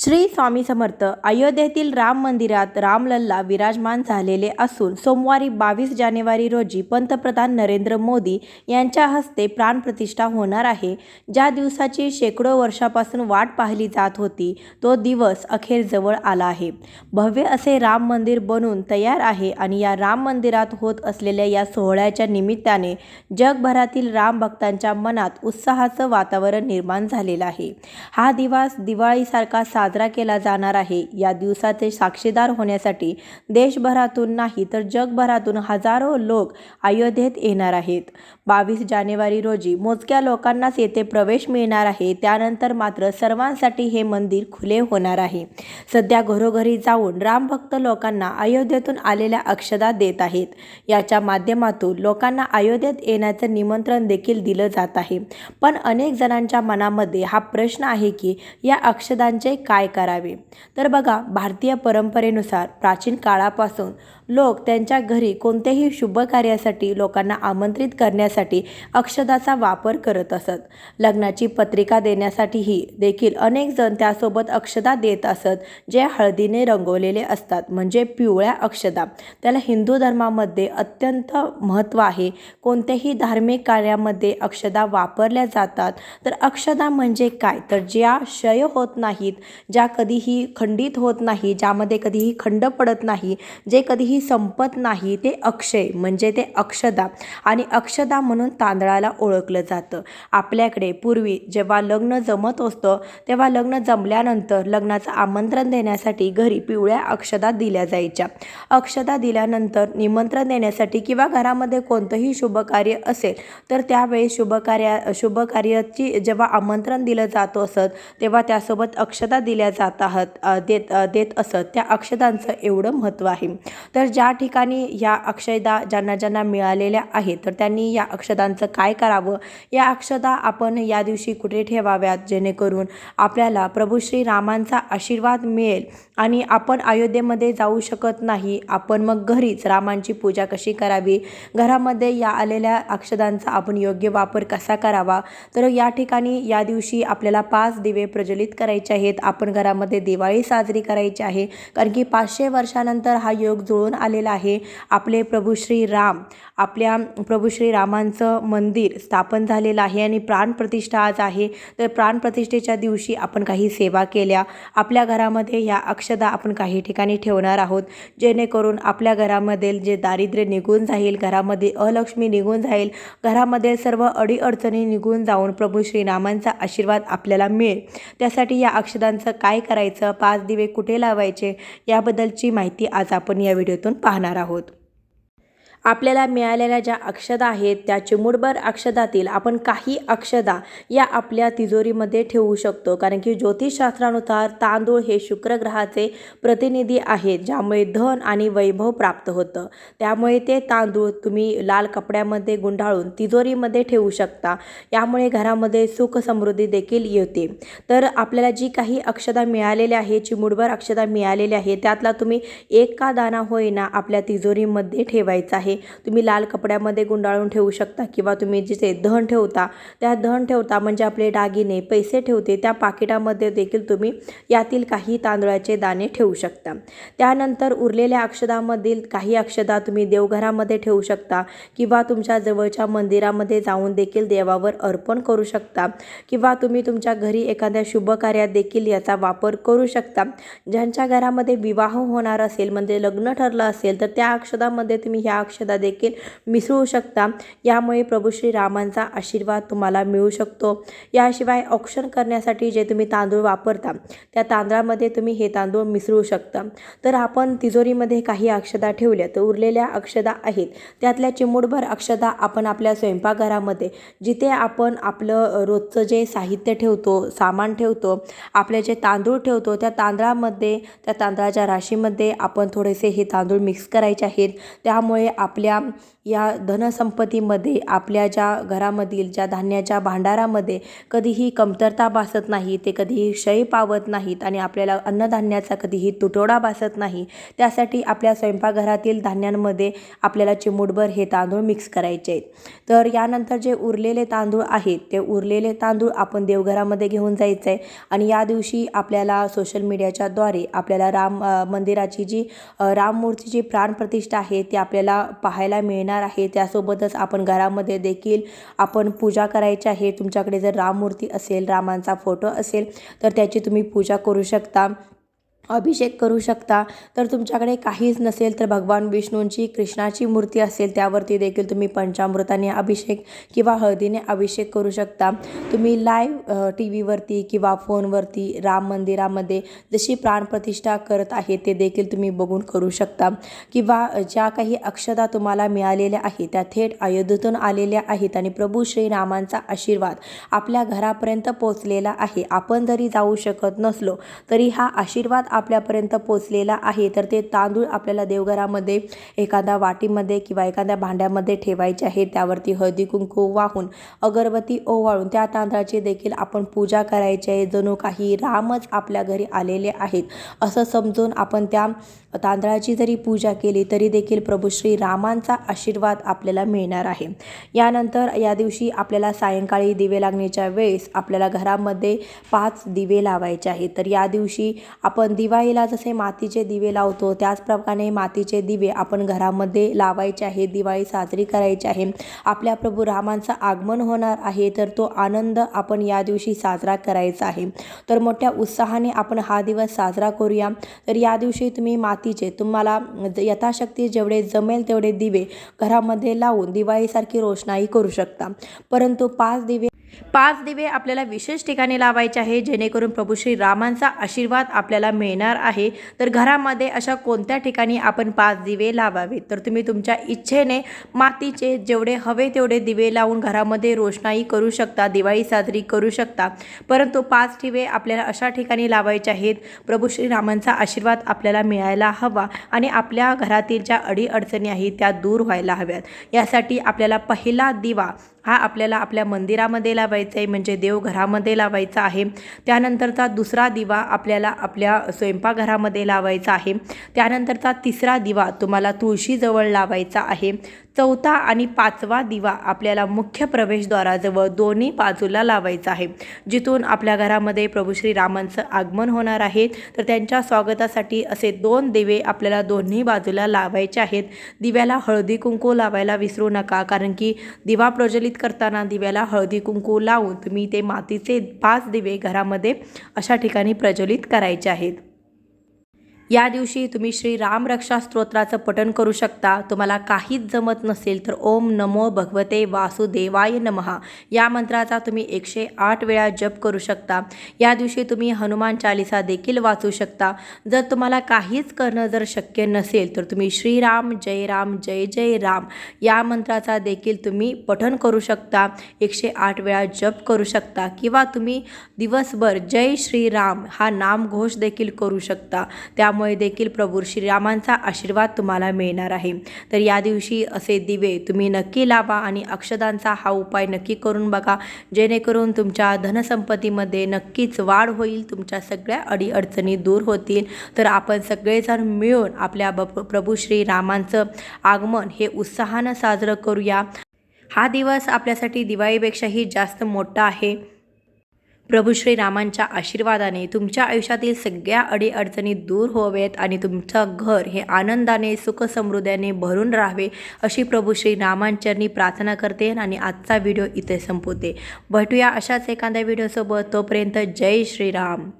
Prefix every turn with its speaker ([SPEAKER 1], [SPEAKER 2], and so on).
[SPEAKER 1] श्री स्वामी समर्थ अयोध्येतील राम मंदिरात रामलल्ला विराजमान झालेले असून सोमवारी बावीस जानेवारी रोजी पंतप्रधान नरेंद्र मोदी यांच्या हस्ते प्राणप्रतिष्ठा होणार आहे. ज्या दिवसाची शेकडो वर्षापासून वाट पाहिली जात होती तो दिवस अखेर जवळ आला आहे. भव्य असे राम मंदिर बनून तयार आहे आणि या राम मंदिरात होत असलेल्या या सोहळ्याच्या निमित्ताने जगभरातील राम भक्तांच्या मनात उत्साहाचं वातावरण निर्माण झालेलं आहे. हा दिवस दिवाळीसारखा साजरा साजरा केला जाणार आहे. या दिवसाचे साक्षीदार होण्यासाठी देशभरातून नाही तर जगभरातून हजारो लोक अयोध्येत येणार आहेत. बावीस जानेवारी रोजी मोजक्या लोकांनाच येथे प्रवेश मिळणार आहे. त्यानंतर मात्र सर्वांसाठी हे मंदिर खुले होणार आहे. सध्या घरोघरी जाऊन रामभक्त लोकांना अयोध्येतून आलेल्या अक्षदा देत आहेत. याच्या माध्यमातून लोकांना अयोध्येत येण्याचं निमंत्रण देखील दिलं जात आहे. पण अनेक जणांच्या मनामध्ये हा प्रश्न आहे की या अक्षदांचे काय करावे. तर बघा भारतीय परंपरेनुसार प्राचीन काळापासून लोक त्यांच्या घरी कोणत्याही शुभ कार्यासाठी लोकांना आमंत्रित करण्यासाठी अक्षदाचा वापर करत असत. लग्नाची पत्रिका देण्यासाठीही देखील अनेक जण त्यासोबत अक्षदा देत असत जे हळदीने रंगवलेले असतात म्हणजे पिवळ्या अक्षदा. त्याला हिंदू धर्मामध्ये अत्यंत महत्त्व आहे. कोणत्याही धार्मिक कार्यामध्ये अक्षदा वापरल्या जातात. तर अक्षदा म्हणजे काय? तर ज्या क्षय होत नाहीत ज्या कधीही खंडित होत नाही ज्यामध्ये कधीही खंड पडत नाही जे कधीही संपत नाही ते अक्षय म्हणजे ते अक्षदा. आणि अक्षदा म्हणून तांदळाला ओळखलं जातं. आपल्याकडे पूर्वी जेव्हा लग्न जमत असतं तेव्हा लग्न जमल्यानंतर लग्नाचं आमंत्रण देण्यासाठी घरी पिवळ्या अक्षदा दिल्या जायच्या. अक्षदा दिल्यानंतर निमंत्रण देण्यासाठी किंवा घरामध्ये कोणतंही शुभकार्य असेल तर त्यावेळी शुभकार्या शुभकार्याची जेव्हा आमंत्रण दिलं जात असत तेव्हा त्यासोबत अक्षदा दिल्या जात आहात देत देत असत. त्या अक्षदांचं एवढं महत्त्व आहे. तर ज्या ठिकाणी या अक्षयदा ज्यांना ज्यांना मिळालेल्या आहेत तर त्यांनी या अक्षदांचं काय करावं? या अक्षदा आपण या दिवशी कुठे ठेवाव्यात? जेणेकरून आपल्याला प्रभू श्री रामांचा आशीर्वाद मिळेल आणि आपण अयोध्येमध्ये जाऊ शकत नाही. आपण मग घरीच रामांची पूजा कशी करावी? घरामध्ये या आलेल्या अक्षदांचा आपण योग्य वापर कसा करावा? तर या ठिकाणी या दिवशी आपल्याला पाच दिवे प्रज्वलित करायचे आहेत. आपण घरामध्ये दिवाळी साजरी करायची आहे. कारण की पाचशे वर्षानंतर हा योग जुळून आलेला आहे. आपले प्रभू श्री राम आपल्या प्रभू श्री रामांचं मंदिर स्थापन झालेलं आहे आणि प्राणप्रतिष्ठा आज आहे. तर प्राणप्रतिष्ठेच्या दिवशी आपण काही सेवा केल्या. आपल्या घरामध्ये ह्या अक्षदा आपण काही ठिकाणी ठेवणार आहोत. जेणेकरून आपल्या घरामधील जे दारिद्र्य निघून जाईल घरामध्ये अलक्ष्मी निघून जाईल घरामध्ये सर्व अडीअडचणी निघून जाऊन प्रभू श्रीरामांचा आशीर्वाद आपल्याला मिळेल. त्यासाठी या अक्षदांचं काय करायचं पाच दिवे कुठे लावायचे याबद्दलची माहिती आज आपण या व्हिडिओतून पाहणार आहोत. आपल्याला मिळालेल्या ज्या अक्षदा आहेत त्या चिमुडभर अक्षदातील आपण काही अक्षदा या आपल्या तिजोरीमध्ये ठेवू शकतो. कारण की ज्योतिषशास्त्रानुसार तांदूळ हे शुक्र ग्रहाचे प्रतिनिधी आहेत ज्यामुळे धन आणि वैभव प्राप्त होतं. त्यामुळे ते तांदूळ तुम्ही लाल कपड्यामध्ये गुंडाळून तिजोरीमध्ये ठेवू शकता. यामुळे घरामध्ये सुख समृद्धी देखील येते. तर आपल्याला जी काही अक्षदा मिळालेल्या आहे चिमुडभर अक्षदा मिळालेल्या आहे त्यातला तुम्ही एक का दाना होईना आपल्या तिजोरीमध्ये ठेवायचा आहे. तुम्ही लाल कपड्यामध्ये गुंडाळून ठेवू शकता किंवा तुम्ही जिथे धन ठेवता त्या धन ठेवता म्हणजे आपले दागिने पैसे ठेवते त्या पाकिटामध्ये देखील तुम्ही यातील काही तांदळाचे दाणे ठेवू शकता. त्यानंतर उरलेल्या अक्षदामधील काही अक्षदा तुम्ही देवघरामध्ये ठेवू शकता किंवा तुमच्या जवळच्या मंदिरामध्ये जाऊन देखील देवावर अर्पण करू शकता किंवा तुम्ही तुमच्या घरी एखाद्या शुभ कार्यात देखील याचा वापर करू शकता. ज्यांच्या घरामध्ये विवाह होणार असेल म्हणजे लग्न ठरलं असेल तर त्या अक्षदामध्ये तुम्ही ह्या अक्षदा देखील मिसळू शकता. यामुळे प्रभू श्रीरामांचा आशीर्वाद तुम्हाला मिळू शकतो. याशिवाय औक्षण करण्यासाठी जे तुम्ही तांदूळ वापरता त्या तांदळामध्ये तुम्ही हे तांदूळ मिसळू शकता. तर आपण तिजोरीमध्ये काही अक्षदा ठेवल्या. तर उरलेल्या अक्षदा आहेत. त्यातल्या चिमूटभर अक्षदा आपण आपल्या स्वयंपाकघरामध्ये जिथे आपण आपलं रोजचं जे साहित्य ठेवतो सामान ठेवतो आपले जे तांदूळ ठेवतो त्या तांदळामध्ये त्या तांदळाच्या राशीमध्ये आपण थोडेसे हे तांदूळ मिक्स करायचे आहेत. त्यामुळे आपल्या या धनसंपत्तीमध्ये आपल्या ज्या घरामधील ज्या धान्याच्या भांडारामध्ये कधीही कमतरता भासत नाही ते कधीही क्षय पावत नाहीत आणि आपल्याला अन्नधान्याचा कधीही तुटवडा भासत नाही त्यासाठी आपल्या स्वयंपाकघरातील धान्यांमध्ये आपल्याला चिमूटभर हे तांदूळ मिक्स करायचे आहेत. तर यानंतर जे उरलेले तांदूळ आहेत ते उरलेले तांदूळ आपण देवघरामध्ये घेऊन जायचं आहे आणि या दिवशी आपल्याला सोशल मीडियाच्याद्वारे आपल्याला राम मंदिराची जी अ, राममूर्तीची प्राणप्रतिष्ठा आहे ती आपल्याला पाहायला मिळणार आहे. त्यासोबतच आपण घरामध्ये देखील आपण पूजा करायची आहे. तुमच्याकडे जर राममूर्ती असेल रामांचा फोटो असेल तर त्याची तुम्ही पूजा करू शकता. अभिषेक करू शकता. तर तुमच्याकडे काहीच नसेल तर भगवान विष्णूंची कृष्णाची मूर्ती असेल त्यावरती देखील तुम्ही पंचामृताने अभिषेक किंवा हळदीने अभिषेक करू शकता. तुम्ही लाईव्ह टी व्हीवरती किंवा फोनवरती राम मंदिरामध्ये जशी प्राणप्रतिष्ठा करत आहे ते देखील तुम्ही बघून करू शकता. किंवा ज्या काही अक्षता तुम्हाला मिळालेल्या आहेत त्या थेट अयोध्येतून आलेल्या आहेत आणि प्रभू श्रीरामांचा आशीर्वाद आपल्या घरापर्यंत पोचलेला आहे. आपण जरी जाऊ शकत नसलो तरी हा आशीर्वाद आपल्यापर्यंत पोचलेला आहे. तर ते तांदूळ आपल्याला देवघरामध्ये एखाद्या वाटीमध्ये किंवा एखाद्या भांड्यामध्ये ठेवायचे आहे त्यावरती हळदी कुंकू वाहून अगरबत्ती ओवाळून त्या तांदळाची देखील आपण पूजा करायची आहे. जणू काही रामच आपल्या घरी आलेले आहेत. असं समजून आपण त्या तांदळाची जरी पूजा केली तरी देखील प्रभू श्री रामांचा आशीर्वाद आपल्याला मिळणार आहे. यानंतर या दिवशी आपल्याला सायंकाळी दिवे लागण्याच्या वेळेस आपल्याला घरामध्ये पाच दिवे लावायचे आहेत. तर या दिवशी आपण दिवाळीला जसे मातीचे दिवे लावतो त्याचप्रमाणे मातीचे दिवे आपण घरामध्ये लावायचे आहे दिवाळी साजरी करायची आहे. आपल्या प्रभू रामांचं आगमन होणार आहे तर तो आनंद आपण या दिवशी साजरा करायचा आहे. तर मोठ्या उत्साहाने आपण हा दिवस साजरा करूया. तर या दिवशी तुम्ही मातीचे तुम्हाला यथाशक्ती जेवढे जमेल तेवढे दिवे घरामध्ये लावून दिवाळीसारखी रोषणाई करू शकता. परंतु पाच दिवे पाच दिवे आपल्याला विशेष ठिकाणी लावायचे आहे जेणेकरून प्रभू श्री रामांचा आशीर्वाद आपल्याला मिळणार आहे. तर घरामध्ये अशा कोणत्या ठिकाणी आपण पाच दिवे लावावे तर तुम्ही तुमच्या इच्छेने मातीचे जेवढे हवे तेवढे दिवे लावून घरामध्ये रोषणाई करू शकता दिवाळी साजरी करू शकता. परंतु पाच दिवे आपल्याला अशा ठिकाणी लावायचे आहेत प्रभू श्रीरामांचा आशीर्वाद आपल्याला मिळायला हवा आणि आपल्या घरातील ज्या अडीअडचणी आहेत त्या दूर व्हायला हव्यात. यासाठी आपल्याला पहिला दिवा हा आपल्याला आपल्या मंदिरामध्ये लावायचा आहे म्हणजे देवघरामध्ये लावायचा आहे. त्यानंतरचा दुसरा दिवा आपल्याला आपल्या स्वयंपाकघरामध्ये लावायचा आहे. त्यानंतरचा तिसरा दिवा तुम्हाला तुळशीजवळ लावायचा आहे. चौथा आणि पाचवा दिवा आपल्याला मुख्य प्रवेशद्वाराजवळ दोन्ही बाजूला लावायचा आहे. जिथून आपल्या घरामध्ये प्रभू श्रीरामांचं आगमन होणार आहे. तर त्यांच्या स्वागतासाठी असे दोन दिवे आपल्याला दोन्ही बाजूला लावायचे आहेत. दिव्याला हळदी कुंकू लावायला विसरू नका कारण की दिवा प्रज्वलित करताना दिव्याला हळदी कुंकू लावून तुम्ही ते मातीचे पाच दिवे घरामध्ये अशा ठिकाणी प्रज्वलित करायचे आहेत. या दिवशी तुम्ही श्री रामरक्षा स्तोत्राचं पठण करू शकता. तुम्हाला काहीच जमत नसेल तर ओम नमो भगवते वासुदेवाय नमहा. या मंत्राचा तुम्ही एकशे आठ वेळा जप करू शकता. या दिवशी तुम्ही हनुमान चालिसा देखील वाचू शकता. जर तुम्हाला काहीच करणं जर शक्य नसेल तर तुम्ही श्रीराम जय राम जय जय राम या मंत्राचा देखील तुम्ही पठण करू शकता. एकशे आठ वेळा जप करू शकता. किंवा तुम्ही दिवसभर जय श्रीराम हा नामघोष देखील करू शकता. त्यामुळे त्यामुळे देखील प्रभू श्रीरामांचा आशीर्वाद तुम्हाला मिळणार आहे. तर या दिवशी असे दिवे तुम्ही नक्की लावा आणि अक्षदांचा हा उपाय नक्की करून बघा. जेणेकरून तुमच्या धनसंपत्तीमध्ये नक्कीच वाढ होईल तुमच्या सगळ्या अडीअडचणी दूर होतील. तर आपण सगळेजण मिळून आपल्या ब प्रभू श्रीरामांचं आगमन हे उत्साहानं साजरं करूया. हा दिवस आपल्यासाठी दिवाळीपेक्षाही जास्त मोठा आहे. प्रभू श्रीरामांच्या आशीर्वादाने तुमच्या आयुष्यातील सगळ्या अडीअडचणी दूर होवेत आणि तुमचं घर हे आनंदाने सुखसमृद्धाने भरून राहावे अशी प्रभू श्रीरामांचरणी प्रार्थना करते आणि आजचा व्हिडिओ इथे संपवते. भेटूया अशाच एखाद्या व्हिडिओसोबत. तोपर्यंत जय श्रीराम.